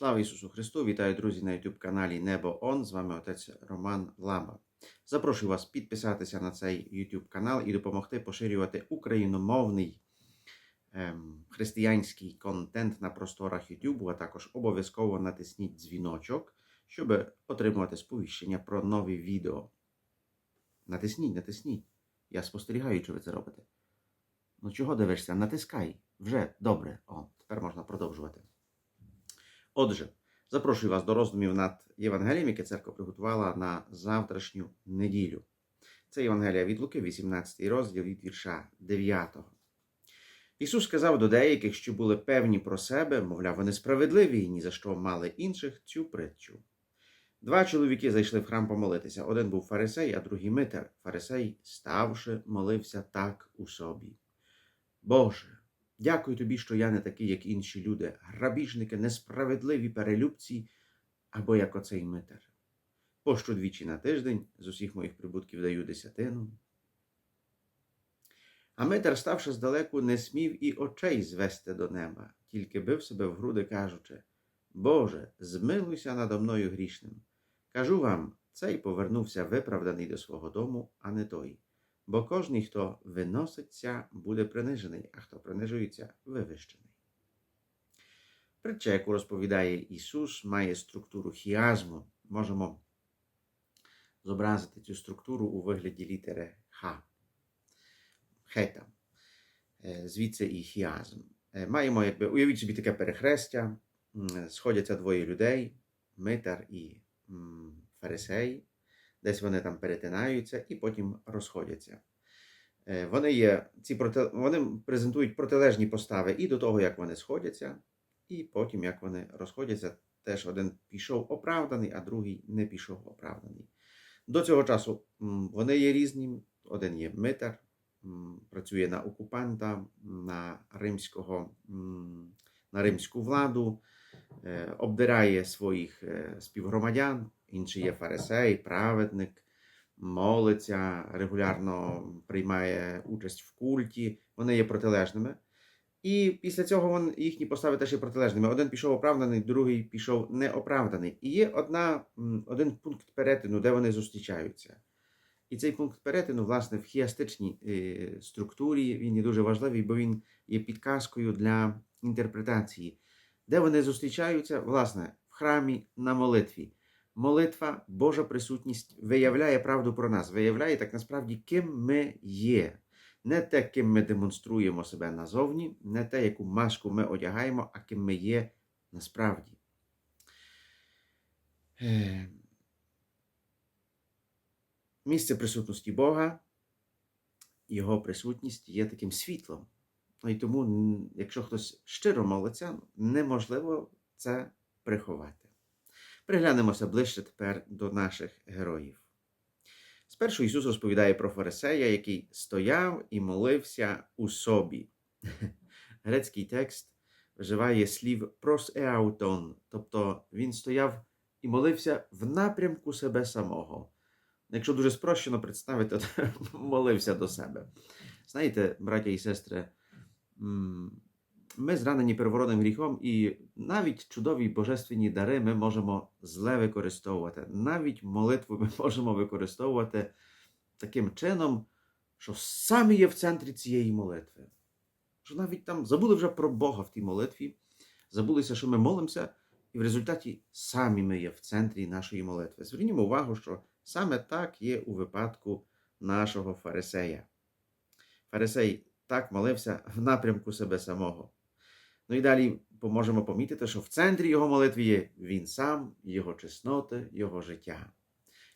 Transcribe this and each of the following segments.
Слава Ісусу Христу! Вітаю, друзі, на YouTube каналі Небо Он. З вами отець Роман Ламба. Запрошую вас підписатися на цей YouTube канал і допомогти поширювати україномовний ем, християнський контент на просторах YouTube, а також обов'язково натисніть дзвіночок, щоб отримувати сповіщення про нові відео. Натисніть, натисніть. Я спостерігаю, чи ви це робите. Ну чого дивишся? Натискай. Вже добре. О, тепер можна продовжувати. Отже, запрошую вас до роздумів над Євангелієм, яке церква приготувала на завтрашню неділю. Це Євангелія від Луки, 18 розділ від вірша 9. Ісус сказав до деяких, що були певні про себе, мовляв, вони справедливі і ні за що мали інших цю притчу. Два чоловіки зайшли в храм помолитися. Один був фарисей, а другий митер. Фарисей, ставши, молився так у собі. Боже, Дякую тобі, що я не такий, як інші люди, грабіжники, несправедливі перелюбці або як оцей митер. Пощу двічі на тиждень з усіх моїх прибутків даю десятину. А митер, ставши здалеку, не смів і очей звести до неба, тільки бив себе в груди, кажучи Боже, змилуйся надо мною грішним. Кажу вам, цей повернувся виправданий до свого дому, а не той. Бо кожний, хто виноситься, буде принижений, а хто принижується, вивищений. Притча, яку розповідає Ісус, має структуру хіазму. Можемо зобразити цю структуру у вигляді літери Х. Хета. Е, Звідси і хіазм. Е, Маємо, якби, уявіть собі таке перехрестя. Сходяться двоє людей, митар і фарисей. Десь вони там перетинаються і потім розходяться. Е, Вони є, ці проти, вони презентують протилежні постави і до того, як вони сходяться, і потім, як вони розходяться, теж один пішов оправданий, а другий не пішов оправданий. До цього часу вони є різні. Один є митар, працює на окупанта, на римського, на римську владу, е, обдирає своїх е, співгромадян. Інший є фарисей, праведник, молиться, регулярно приймає участь в культі. Вони є протилежними. І після цього їхні постави теж є протилежними. Один пішов оправданий, другий пішов неоправданий. І є одна, один пункт перетину, де вони зустрічаються. І цей пункт перетину, власне, в хіастичній е, структурі він є дуже важливий, бо він є підказкою для інтерпретації. Де вони зустрічаються, власне, в храмі на молитві. Молитва, Божа присутність виявляє правду про нас, виявляє так насправді, ким ми є. Не те, ким ми демонструємо себе назовні, не те, яку маску ми одягаємо, а ким ми є насправді. Е, Місце присутності Бога, Його присутність є таким світлом. І тому, якщо хтось щиро молиться, неможливо це приховати. Приглянемося ближче тепер до наших героїв. Спершу Ісус розповідає про Фарисея, який стояв і молився у собі. Грецький текст вживає слів прос еаутон, тобто він стояв і молився в напрямку себе самого. Якщо дуже спрощено представити, то молився до себе. Знаєте, браття і сестри, ми зранені первородним гріхом, і навіть чудові божественні дари ми можемо зле використовувати. Навіть молитву ми можемо використовувати таким чином, що самі є в центрі цієї молитви. Що навіть там забули вже про Бога в тій молитві, забулися, що ми молимося, і в результаті самі ми є в центрі нашої молитви. Звернімо увагу, що саме так є у випадку нашого фарисея. Фарисей так молився в напрямку себе самого. Ну і далі можемо помітити, що в центрі його молитви є він сам, його чесноти, його життя.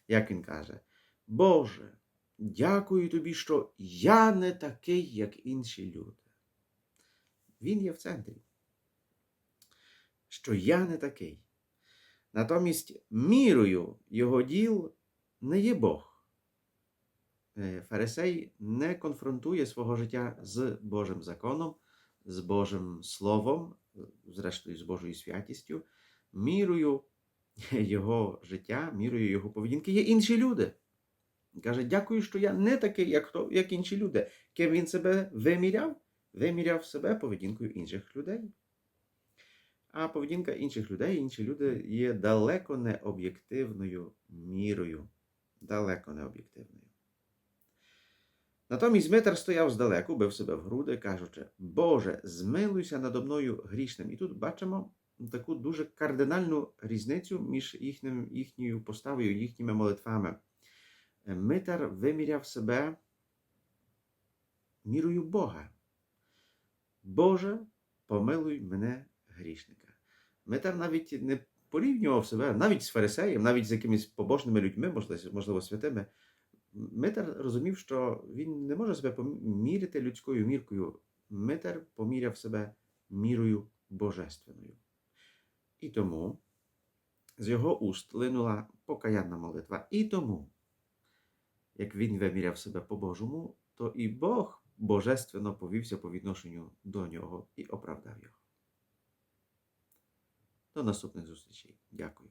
Як він каже, Боже, дякую тобі, що я не такий, як інші люди. Він є в центрі. Що я не такий. Натомість мірою його діл не є Бог. Е, Фарисей не конфронтує свого життя з Божим законом, з Божим Словом, зрештою з Божою святістю, мірою його життя, мірою його поведінки є інші люди. Він Каже, дякую, що я не такий, як, хто, як інші люди. Ким він себе виміряв? Виміряв себе поведінкою інших людей. А поведінка інших людей, інші люди є далеко не об'єктивною мірою. Далеко не об'єктивною. Натомість Митер стояв здалеку, бив себе в груди, кажучи: Боже, змилуйся надо мною грішним. І тут бачимо таку дуже кардинальну різницю між їхнім, їхньою поставою, їхніми молитвами. Митер виміряв себе мірою Бога. Боже, помилуй мене грішника. Митер навіть не порівнював себе навіть з фарисеєм, навіть з якимись побожними людьми, можливо святими. Митер розумів, що він не може себе поміряти людською міркою. Митер поміряв себе мірою божественною. І тому з його уст линула покаянна молитва. І тому, як він виміряв себе по-божому, то і Бог божественно повівся по відношенню до нього і оправдав його. До наступних зустрічей. Дякую.